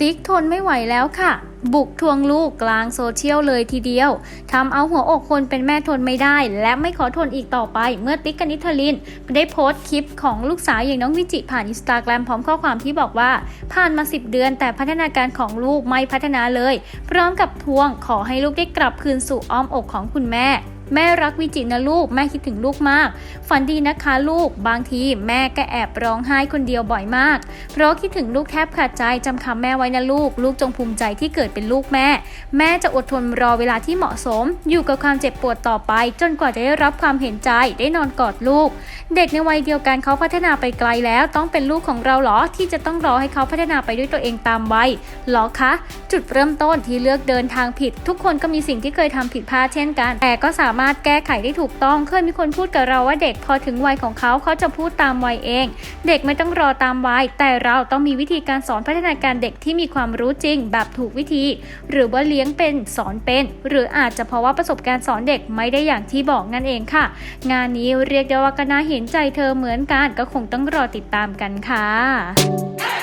ติ๊กทนไม่ไหวแล้วค่ะ บุกทวงลูกกลางโซเชียลเลยทีเดียวทำเอาหัวอกคนเป็นแม่ทนไม่ได้ และไม่ขอทนอีกต่อไป เมื่อติ๊กกนิษฐลิน ได้โพสต์คลิปของลูกสาวอย่างน้องวิจิผ่านอินสตาแกรมพร้อมข้อความที่บอกว่า ผ่านมา 10 เดือนแต่พัฒนาการของลูกไม่พัฒนาเลย พร้อมกับทวงขอให้ลูกได้กลับคืนสู่อ้อมอกของคุณแม่ แม่รักวิจินะลูก แม่คิดถึงลูกมาก ฝันดีนะคะลูก บางทีแม่ก็แอบร้องไห้คนเดียวบ่อยมาก เพราะคิดถึงลูกแทบขาดใจจำคำแม่ไว้นะลูก ลูกจงภูมิใจที่เกิดเป็นลูกแม่ แม่จะอดทนรอเวลาที่เหมาะสม อยู่กับความเจ็บปวดต่อไป จนกว่าจะได้รับความเห็นใจได้นอนกอดลูก เด็กในวัยเดียวกันเขาพัฒนาไปไกลแล้ว ต้องเป็นลูกของเราเหรอที่จะต้องรอให้เขาพัฒนาไปด้วยตัวเองตามวัยหรอคะ จุดเริ่มต้นที่เลือกเดินทางผิด ทุกคนก็มีสิ่งที่เคยทำผิดพลาดเช่นกัน แต่ก็สามามารถแก้ไขได้ถูกต้อง เคยมีคนพูดกับเราว่าเด็กพอถึงวัยของเขาเขาจะพูดตามวัยเอง เด็กไม่ต้องรอตามวัย แต่เราต้องมีวิธีการสอนพัฒนาการเด็กที่มีความรู้จริง แบบถูกวิธี หรือว่าเลี้ยงเป็นสอนเป็น หรืออาจจะเพราะว่าประสบการณ์สอนเด็กไม่ได้อย่างที่บอกนั่นเองค่ะ งานนี้เรียกได้ว่าก็น่าเห็นใจเธอเหมือนกันก็คงต้องรอติดตามกันค่ะ